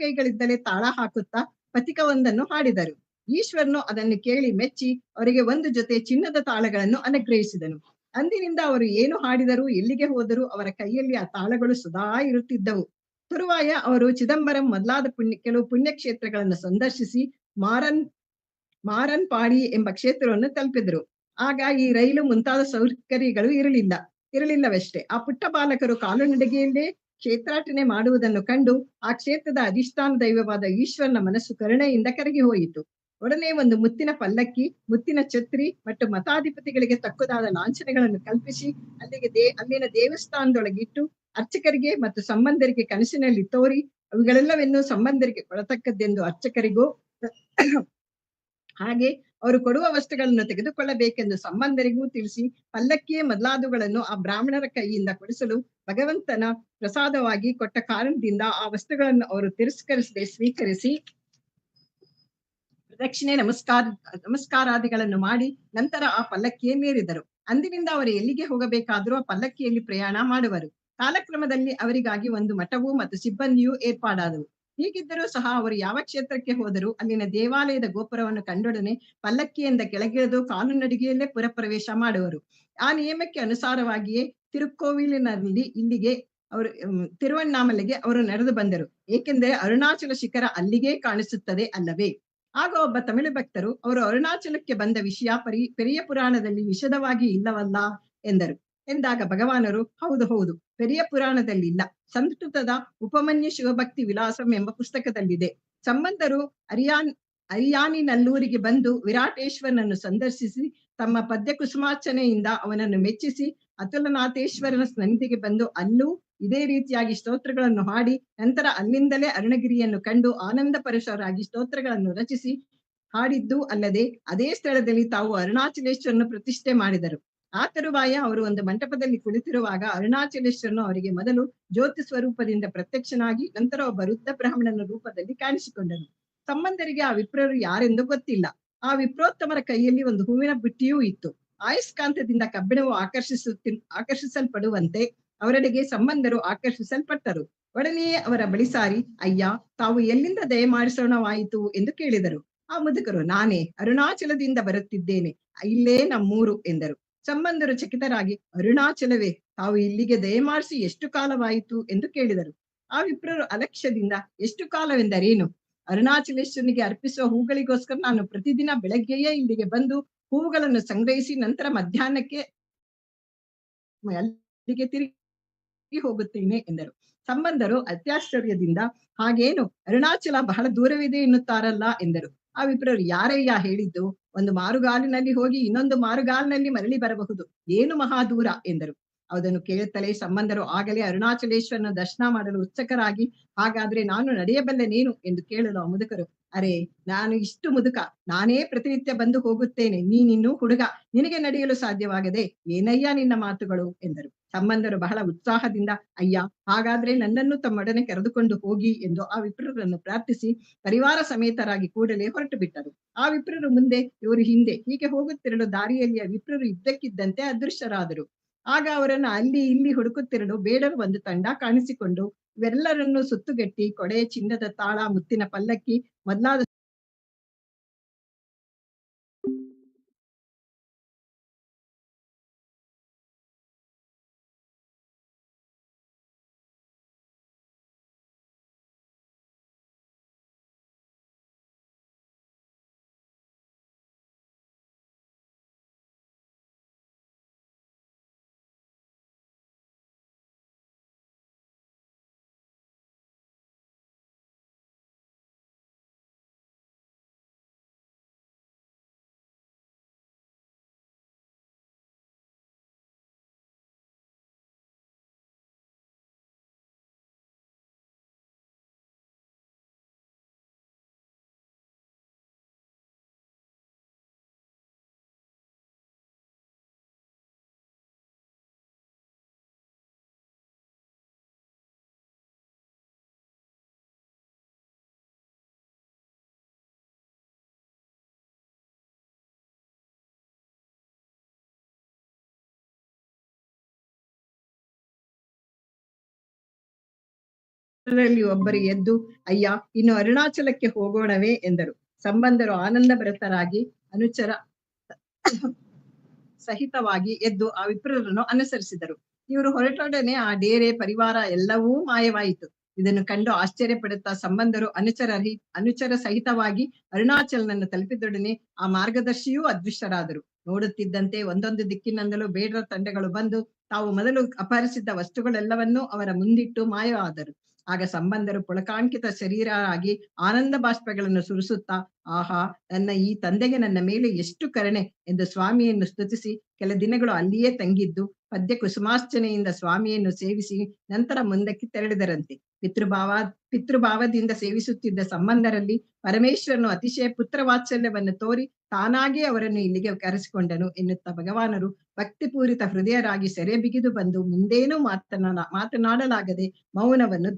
ಬಲಗೈಗಳಿದ್ದಲೇ ತಾಳ ಹಾಕುತ್ತಾ ಪಥಿಕವೊಂದನ್ನು ಹಾಡಿದರು. ಈಶ್ವರನು ಅದನ್ನು ಕೇಳಿ ಮೆಚ್ಚಿ ಅವರಿಗೆ ಒಂದು ಜೊತೆ ಚಿನ್ನದ ತಾಳಗಳನ್ನು ಅನುಗ್ರಹಿಸಿದನು. ಅಂದಿನಿಂದ ಅವರು ಏನು ಹಾಡಿದರು ಎಲ್ಲಿಗೆ ಹೋದರೂ ಅವರ ಕೈಯಲ್ಲಿ ಆ ತಾಳಗಳು ಸದಾ ಇರುತ್ತಿದ್ದವು. ತರುವಾಯ ಅವರು ಚಿದಂಬರಂ ಮೊದಲಾದ ಪುಣ್ಯ, ಕೆಲವು ಪುಣ್ಯಕ್ಷೇತ್ರಗಳನ್ನು ಸಂದರ್ಶಿಸಿ ಮಾರನ್ ಮಾರನ್ ಪಾಡಿ ಎಂಬ ಕ್ಷೇತ್ರವನ್ನು ತಲುಪಿದರು. ಆಗ ಈ ರೈಲು ಮುಂತಾದ ಸೌಕರ್ಯಗಳು ಇರಲಿಲ್ಲ, ಇರಲಿಲ್ಲವಷ್ಟೇ. ಆ ಪುಟ್ಟ ಬಾಲಕರು ಕಾಲುನಡಿಗೆಯಲ್ಲೇ ಕ್ಷೇತ್ರಾಟನೆ ಮಾಡುವುದನ್ನು ಕಂಡು ಆ ಕ್ಷೇತ್ರದ ಅಧಿಷ್ಠಾನ ದೈವವಾದ ಈಶ್ವರನ ಮನಸ್ಸು ಕರುಣೆಯಿಂದ ಕರಗಿ ಹೋಯಿತು. ಒಡನೆ ಒಂದು ಮುತ್ತಿನ ಪಲ್ಲಕ್ಕಿ, ಮುತ್ತಿನ ಛತ್ರಿ ಮತ್ತು ಮತಾಧಿಪತಿಗಳಿಗೆ ತಕ್ಕುದಾದ ಲಾಂಛನಗಳನ್ನು ಕಲ್ಪಿಸಿ ಅಲ್ಲಿಗೆ ದೇ, ಅಲ್ಲಿನ ದೇವಸ್ಥಾನದೊಳಗಿಟ್ಟು ಅರ್ಚಕರಿಗೆ ಮತ್ತು ಸಂಬಂಧರಿಗೆ ಕನಸಿನಲ್ಲಿ ತೋರಿ ಅವುಗಳೆಲ್ಲವನ್ನು ಸಂಬಂಧರಿಗೆ ಕೊಡತಕ್ಕದ್ದೆಂದು ಅರ್ಚಕರಿಗೂ ಹಾಗೆ ಅವರು ಕೊಡುವ ವಸ್ತುಗಳನ್ನು ತೆಗೆದುಕೊಳ್ಳಬೇಕೆಂದು ಸಂಬಂಧರಿಗೂ ತಿಳಿಸಿ ಪಲ್ಲಕ್ಕಿಯ ಮೊದಲಾದವುಗಳನ್ನು ಆ ಬ್ರಾಹ್ಮಣರ ಕೈಯಿಂದ ಕೊಡಿಸಲು ಭಗವಂತನ ಪ್ರಸಾದವಾಗಿ ಕೊಟ್ಟ ಕಾರಣದಿಂದ ಆ ವಸ್ತುಗಳನ್ನು ಅವರು ತಿರಸ್ಕರಿಸದೆ ಸ್ವೀಕರಿಸಿ ಪ್ರದಕ್ಷಿಣೆ ನಮಸ್ಕಾರ, ನಮಸ್ಕಾರಾದಿಗಳನ್ನು ಮಾಡಿ ನಂತರ ಆ ಪಲ್ಲಕ್ಕಿಯನ್ನೇರಿದರು ಅಂದಿನಿಂದ ಅವರು ಎಲ್ಲಿಗೆ ಹೋಗಬೇಕಾದರೂ ಆ ಪಲ್ಲಕ್ಕಿಯಲ್ಲಿ ಪ್ರಯಾಣ ಮಾಡುವರು. ಕಾಲಕ್ರಮದಲ್ಲಿ ಅವರಿಗಾಗಿ ಒಂದು ಮಠವು ಮತ್ತು ಸಿಬ್ಬಂದಿಯೂ ಏರ್ಪಾಡಾದವು. ಹೀಗಿದ್ದರೂ ಸಹ ಅವರು ಯಾವ ಕ್ಷೇತ್ರಕ್ಕೆ ಹೋದರೂ ಅಲ್ಲಿನ ದೇವಾಲಯದ ಗೋಪುರವನ್ನು ಕಂಡೊಡನೆ ಪಲ್ಲಕ್ಕಿಯಿಂದ ಕೆಳಗಿಳಿದು ಕಾಲುನಡಿಗೆಯಲ್ಲೇ ಪುರಪ್ರವೇಶ ಮಾಡುವರು. ಆ ನಿಯಮಕ್ಕೆ ಅನುಸಾರವಾಗಿಯೇ ತಿರುಕೋವಿಲಿನಲ್ಲಿ ಇಲ್ಲಿಗೆ ಅವರು ತಿರುವಣ್ಣಾಮಲೆಗೆ ಅವರು ನಡೆದು ಬಂದರು. ಏಕೆಂದರೆ ಅರುಣಾಚಲ ಶಿಖರ ಅಲ್ಲಿಗೆ ಕಾಣಿಸುತ್ತದೆ ಅಲ್ಲವೇ? ಆಗ ಒಬ್ಬ ತಮಿಳು ಭಕ್ತರು, ಅವರು ಅರುಣಾಚಲಕ್ಕೆ ಬಂದ ವಿಷಯ ಪರಿ, ಪೆರಿಯ ಪುರಾಣದಲ್ಲಿ ವಿಶದವಾಗಿ ಇಲ್ಲವಲ್ಲ? ಎಂದರು. ಎಂದಾಗ ಭಗವಾನರು, ಹೌದು ಹೌದು, ಪೆರಿಯ ಪುರಾಣದಲ್ಲಿ ಇಲ್ಲ ಸಂಸ್ಕೃತದ ಉಪಮನ್ಯ ಶಿವಭಕ್ತಿ ವಿಲಾಸಂ ಎಂಬ ಪುಸ್ತಕದಲ್ಲಿದೆ. ಸಂಬಂಧರು ಅರಿಯಾನ್, ಅರಿಯಾನಿನಲ್ಲೂರಿಗೆ ಬಂದು ವಿರಾಟೇಶ್ವರನನ್ನು ಸಂದರ್ಶಿಸಿ, ತಮ್ಮ ಪದ್ಯ ಕುಸುಮಾರ್ಚನೆಯಿಂದ ಅವನನ್ನು ಮೆಚ್ಚಿಸಿ, ಅತುಲನಾಥೇಶ್ವರನ ಸನ್ನಿಧಿಗೆ ಬಂದು ಅಲ್ಲೂ ಇದೇ ರೀತಿಯಾಗಿ ಸ್ತೋತ್ರಗಳನ್ನು ಹಾಡಿ, ನಂತರ ಅಲ್ಲಿಂದಲೇ ಅರುಣಗಿರಿಯನ್ನು ಕಂಡು ಆನಂದ ಪರಶರಾಗಿ ಸ್ತೋತ್ರಗಳನ್ನು ರಚಿಸಿ ಹಾಡಿದ್ದು ಅಲ್ಲದೆ, ಅದೇ ಸ್ಥಳದಲ್ಲಿ ತಾವು ಅರುಣಾಚಲೇಶ್ವರನ್ನು ಪ್ರತಿಷ್ಠೆ ಮಾಡಿದರು. ಆ ತರುವಾಯ ಅವರು ಒಂದು ಮಂಟಪದಲ್ಲಿ ಕುಳಿತಿರುವಾಗ ಅರುಣಾಚಲೇಶ್ವರನು ಅವರಿಗೆ ಮೊದಲು ಜ್ಯೋತಿ ಸ್ವರೂಪದಿಂದ ಪ್ರತ್ಯಕ್ಷನಾಗಿ, ನಂತರ ಒಬ್ಬ ವೃದ್ಧ ಬ್ರಾಹ್ಮಣನ ರೂಪದಲ್ಲಿ ಕಾಣಿಸಿಕೊಂಡನು. ಸಂಬಂಧರಿಗೆ ಆ ವಿಪ್ರರು ಯಾರೆಂದು ಗೊತ್ತಿಲ್ಲ. ಆ ವಿಪ್ರೋತ್ತಮರ ಕೈಯಲ್ಲಿ ಒಂದು ಹೂವಿನ ಬುಟ್ಟಿಯೂ ಇತ್ತು. ಆಯಸ್ಕಾಂತದಿಂದ ಕಬ್ಬಿಣವು ಆಕರ್ಷಿಸುತ್ತಿ, ಆಕರ್ಷಿಸಲ್ಪಡುವಂತೆ ಅವರೆಡೆಗೆ ಸಂಬಂಧರು ಆಕರ್ಷಿಸಲ್ಪಟ್ಟರು. ಒಡನೆಯೇ ಅವರ ಬಳಿ ಸಾರಿ, ಅಯ್ಯ, ತಾವು ಎಲ್ಲಿಂದ ದಯಮಾಡಿಸೋಣವಾಯಿತು ಎಂದು ಕೇಳಿದರು. ಆ ಮುದುಕರು, ನಾನೇ ಅರುಣಾಚಲದಿಂದ ಬರುತ್ತಿದ್ದೇನೆ. ಇಲ್ಲೇ ನಮ್ಮೂರು, ಎಂದರು. ಸಂಬಂಧರು ಚಕಿತರಾಗಿ, ಅರುಣಾಚಲವೇ, ತಾವು ಇಲ್ಲಿಗೆ ದಯಮಾಡಿಸಿ ಎಷ್ಟು ಕಾಲವಾಯಿತು? ಎಂದು ಕೇಳಿದರು. ಆ ವಿಪ್ರರು ಅಲಕ್ಷ್ಯದಿಂದ, ಎಷ್ಟು ಕಾಲವೆಂದರೇನು? ಅರುಣಾಚಲೇಶ್ವರನಿಗೆ ಅರ್ಪಿಸುವ ಹೂಗಳಿಗೋಸ್ಕರ ನಾನು ಪ್ರತಿದಿನ ಬೆಳಗ್ಗೆಯೇ ಇಲ್ಲಿಗೆ ಬಂದು ಹೂವುಗಳನ್ನು ಸಂಗ್ರಹಿಸಿ ನಂತರ ಮಧ್ಯಾಹ್ನಕ್ಕೆ ಅಲ್ಲಿಗೆ ತಿರುಗಿ ಹೋಗುತ್ತೇನೆ, ಎಂದರು. ಸಂಬಂಧರು ಅತ್ಯಾಶ್ಚರ್ಯದಿಂದ, ಹಾಗೇನು? ಅರುಣಾಚಲ ಬಹಳ ದೂರವಿದೆ ಎನ್ನುತ್ತಾರಲ್ಲ? ಎಂದರು. ಆ ವಿಪ್ರರು ಯಾರಯ್ಯ ಹೇಳಿದ್ದು? ಒಂದು ಮಾರುಗಾಲಿನಲ್ಲಿ ಹೋಗಿ ಇನ್ನೊಂದು ಮಾರುಗಾಲಿನಲ್ಲಿ ಮರಳಿ ಬರಬಹುದು. ಏನು ಮಹಾದೂರ ಎಂದರು. ಅದನ್ನು ಕೇಳುತ್ತಲೇ ಸಂಬಂಧರು ಆಗಲೇ ಅರುಣಾಚಲೇಶ್ವರನ ದರ್ಶನ ಮಾಡಲು ಉತ್ಸುಕರಾಗಿ, ಹಾಗಾದ್ರೆ ನಾನು ನಡೆಯಬಲ್ಲೆ ನೀನು? ಎಂದು ಕೇಳಲು ಆ ಮುದುಕರು, ಅರೆ, ನಾನು ಇಷ್ಟು ಮುದುಕ, ನಾನೇ ಪ್ರತಿನಿತ್ಯ ಬಂದು ಹೋಗುತ್ತೇನೆ, ನೀನಿನ್ನೂ ಹುಡುಗ, ನಿನಗೆ ನಡೆಯಲು ಸಾಧ್ಯವಾಗದೆ ಏನಯ್ಯ ನಿನ್ನ ಮಾತುಗಳು? ಎಂದರು. ಸಂಬಂಧರು ಬಹಳ ಉತ್ಸಾಹದಿಂದ, ಅಯ್ಯ, ಹಾಗಾದ್ರೆ ನನ್ನನ್ನು ತಮ್ಮೊಡನೆ ಕರೆದುಕೊಂಡು ಹೋಗಿ ಎಂದು ಆ ವಿಪ್ರರನ್ನು ಪ್ರಾರ್ಥಿಸಿ ಪರಿವಾರ ಸಮೇತರಾಗಿ ಕೂಡಲೇ ಹೊರಟು ಬಿಟ್ಟರು. ಆ ವಿಪ್ರರು ಮುಂದೆ, ಇವರು ಹಿಂದೆ, ಹೀಗೆ ಹೋಗುತ್ತಿರಲು ದಾರಿಯಲ್ಲಿ ವಿಪ್ರರು ಇದ್ದಕ್ಕಿದ್ದಂತೆ ಅದೃಶ್ಯರಾದರು ಆಗ ಅವರನ್ನು ಅಲ್ಲಿ ಇಲ್ಲಿ ಹುಡುಕುತ್ತಿರಲು ಬೇಡರು ಒಂದು ತಂಡ ಕಾಣಿಸಿಕೊಂಡು ಇವೆಲ್ಲರನ್ನು ಸುತ್ತುಗಟ್ಟಿ ಕೊಡೆ ಚಿನ್ನದ ತಾಳ ಮುತ್ತಿನ ಪಲ್ಲಕ್ಕಿ ಮೊದಲಾದ ಮಿತ್ರರಲ್ಲಿ ಒಬ್ಬರು ಎದ್ದು, ಅಯ್ಯ, ಇನ್ನು ಅರುಣಾಚಲಕ್ಕೆ ಹೋಗೋಣವೇ ಎಂದರು. ಸಂಬಂಧರು ಆನಂದ ಭರತರಾಗಿ ಅನುಚರ ಸಹಿತವಾಗಿ ಎದ್ದು ಆ ವಿಪ್ರರನ್ನು ಅನುಸರಿಸಿದರು. ಇವರು ಹೊರಟೊಡನೆ ಆ ಡೇರೆ ಪರಿವಾರ ಎಲ್ಲವೂ ಮಾಯವಾಯಿತು. ಇದನ್ನು ಕಂಡು ಆಶ್ಚರ್ಯ ಪಡುತ್ತಾ ಸಂಬಂಧರು ಅನುಚರ ಅನುಚರ ಸಹಿತವಾಗಿ ಅರುಣಾಚಲನನ್ನು ತಲುಪಿದೊಡನೆ ಆ ಮಾರ್ಗದರ್ಶಿಯೂ ಅದೃಷ್ಟರಾದರು. ನೋಡುತ್ತಿದ್ದಂತೆ ಒಂದೊಂದು ದಿಕ್ಕಿನಿಂದಲೂ ಬೇಡರ ತಂಡಗಳು ಬಂದು ತಾವು ಮೊದಲು ಅಪಹರಿಸಿದ್ದ ವಸ್ತುಗಳೆಲ್ಲವನ್ನೂ ಅವರ ಮುಂದಿಟ್ಟು ಮಾಯವಾದರು. ಆಗ ಸಂಬಂಧರು ಪುಳಕಾಂಕಿತ ಶರೀರರಾಗಿ ಆನಂದ ಬಾಷ್ಪಗಳನ್ನು ಸುರಿಸುತ್ತಾ, ಆಹಾ, ನನ್ನ ಈ ತಂದೆಗೆ ನನ್ನ ಮೇಲೆ ಎಷ್ಟು ಕರುಣೆ ಎಂದು ಸ್ವಾಮಿಯನ್ನು ಸ್ತುತಿಸಿ ಕೆಲ ದಿನಗಳು ಅಲ್ಲಿಯೇ ತಂಗಿದ್ದು, ಪದ್ಯ ಕುಸುಮಾರ್ಚನೆಯಿಂದ ಸ್ವಾಮಿಯನ್ನು ಸೇವಿಸಿ ನಂತರ ಮುಂದಕ್ಕೆ ತೆರಳಿದರಂತೆ. ಪಿತೃಭಾವ, ಪಿತೃಭಾವದಿಂದ ಸೇವಿಸುತ್ತಿದ್ದ ಸಂಬಂಧರಲ್ಲಿ ಪರಮೇಶ್ವರನು ಅತಿಶಯ ಪುತ್ರ ವಾತ್ಸಲ್ಯವನ್ನು ತೋರಿ ತಾನಾಗೇ ಅವರನ್ನು ಇಲ್ಲಿಗೆ ಕರೆಸಿಕೊಂಡನು ಎನ್ನುತ್ತಾ ಭಗವಾನರು ಭಕ್ತಿಪೂರಿತ ಹೃದಯರಾಗಿ ಸೆರೆ ಬಿಗಿದು ಬಂದು ಮುಂದೇನೂ ಮಾತನಾಡ ಮಾತನಾಡಲಾಗದೆ ಮೌನವನ್ನು